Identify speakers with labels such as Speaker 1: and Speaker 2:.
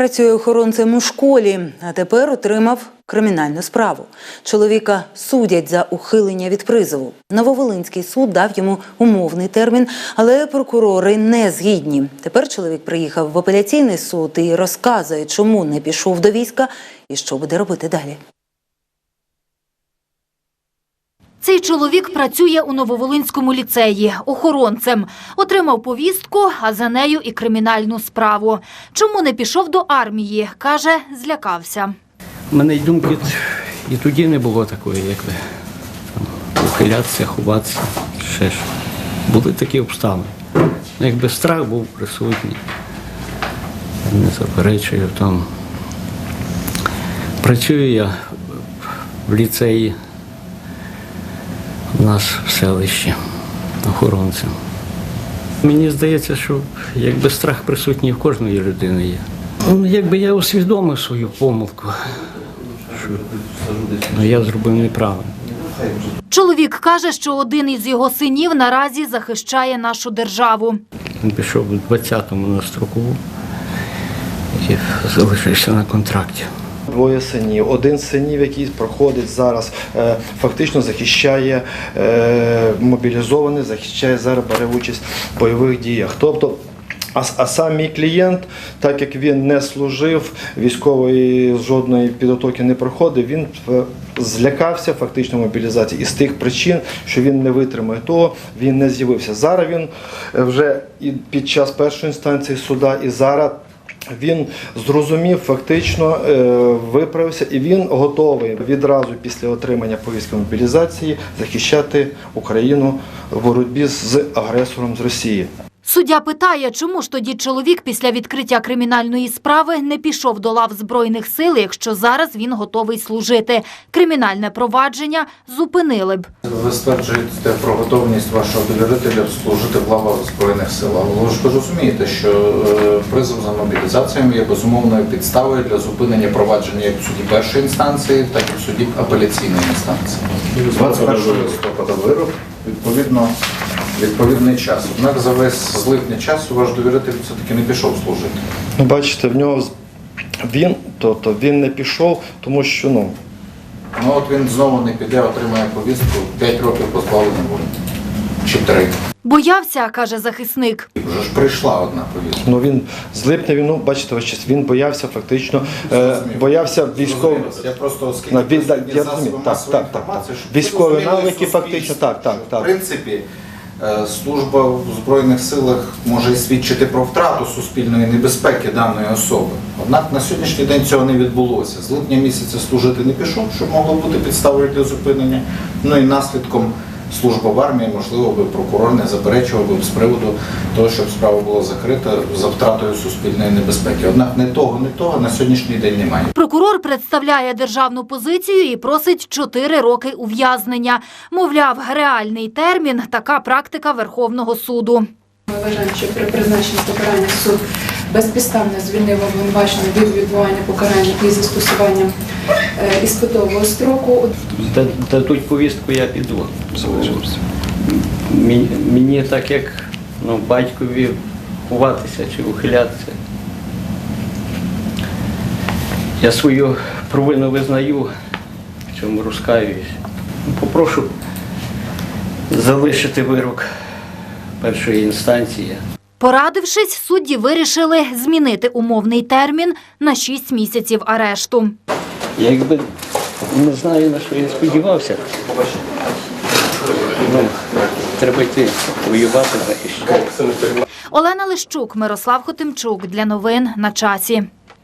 Speaker 1: Працює охоронцем у школі, а тепер отримав кримінальну справу. Чоловіка судять за ухилення від призову. Нововолинський суд дав йому умовний термін, але прокурори не згідні. Тепер чоловік приїхав в апеляційний суд і розказує, чому не пішов до війська і що буде робити далі.
Speaker 2: Цей чоловік працює у Нововолинському ліцеї охоронцем. Отримав повістку, а за нею і кримінальну справу. Чому не пішов до армії? Каже, злякався.
Speaker 3: У мене й думки і тоді не було такої, як ви. Там, ухилятися, ховатися, ще ж. Були такі обставини. Ну, Якби страх був присутній. Не заперечую там. Працюю я в ліцеї у нас в селищі охоронцем. Мені здається, що якби страх присутній в кожної людини є. Ну, якби я усвідомив свою помилку, що ну, я зробив неправильно.
Speaker 2: Чоловік каже, що один із його синів наразі захищає нашу державу.
Speaker 3: Він пішов у 20-му на строкову і залишився на контракті.
Speaker 4: Двоє синів. Один з синів, який проходить зараз, е, фактично захищає е, мобілізований, захищає зараз, бере участь в бойових діях. Тобто, а, а сам мій клієнт, так як він не служив, військової жодної підготовки не проходив, він е, злякався фактично мобілізації. І з тих причин, що він не витримає того, він не з'явився. Зараз він вже і під час першої інстанції суда, і зараз він зрозумів фактично, е, виправився, і він готовий відразу після отримання повістки мобілізації захищати Україну в боротьбі з агресором з Росії.
Speaker 2: Суддя питає, чому ж тоді чоловік після відкриття кримінальної справи не пішов до лав Збройних сил, якщо зараз він готовий служити. Кримінальне провадження зупинили б.
Speaker 5: Ви стверджуєте про готовність вашого довірителя служити в лавах Збройних сил. Але ви ж розумієте, що е, призов за мобілізацією є безумовною підставою для зупинення провадження як в суді першої інстанції, так і в суді апеляційної інстанції. 21 листопада вирок, відповідно, відповідний час. Однак за весь з липня часу ваш довіритель все-таки не пішов служити.
Speaker 4: Ну, бачите, в нього він, тобто він не пішов, тому що ну.
Speaker 5: Ну от він знову не піде, отримає повістку 5 років позбавлення волі. Чи 3.
Speaker 2: Боявся, каже захисник.
Speaker 5: Вже ж прийшла одна повістка.
Speaker 4: Ну він з липня він, ну, бачите, ось щас, він боявся фактично, е, боявся військових.
Speaker 5: Я просто оскільки
Speaker 4: На, я так, так, так,
Speaker 5: інформації,
Speaker 4: так. Військові навики фактично, так, так, так.
Speaker 5: В принципі, служба в Збройних силах може і свідчити про втрату суспільної небезпеки даної особи. Однак на сьогоднішній день цього не відбулося. З липня місяця служити не пішов, що могло бути підставою для зупинення. Ну і наслідком служба в армії, можливо, би прокурор не заперечував би з приводу того, щоб справа була закрита за втратою суспільної небезпеки. Однак не того, не того на сьогоднішній день немає.
Speaker 2: Прокурор представляє державну позицію і просить 4 роки ув'язнення. Мовляв, реальний термін – така практика Верховного суду.
Speaker 6: Ми вважаємо, що при призначенні покарання суд безпідставно звільнив обвинувачення від відбування покарання із застосуванням е, іспитового строку.
Speaker 3: Дадуть повістку, я піду. Мені, мені так як ну, батькові ховатися чи ухилятися. Я свою провину визнаю, в цьому розкаююсь. Попрошу залишити вирок першої інстанції.
Speaker 2: Порадившись, судді вирішили змінити умовний термін на 6 місяців арешту.
Speaker 3: Я якби не знаю, на що я сподівався. Ну, треба йти воювати, захищати.
Speaker 2: Олена Лищук, Мирослав Хотимчук. Для новин на часі.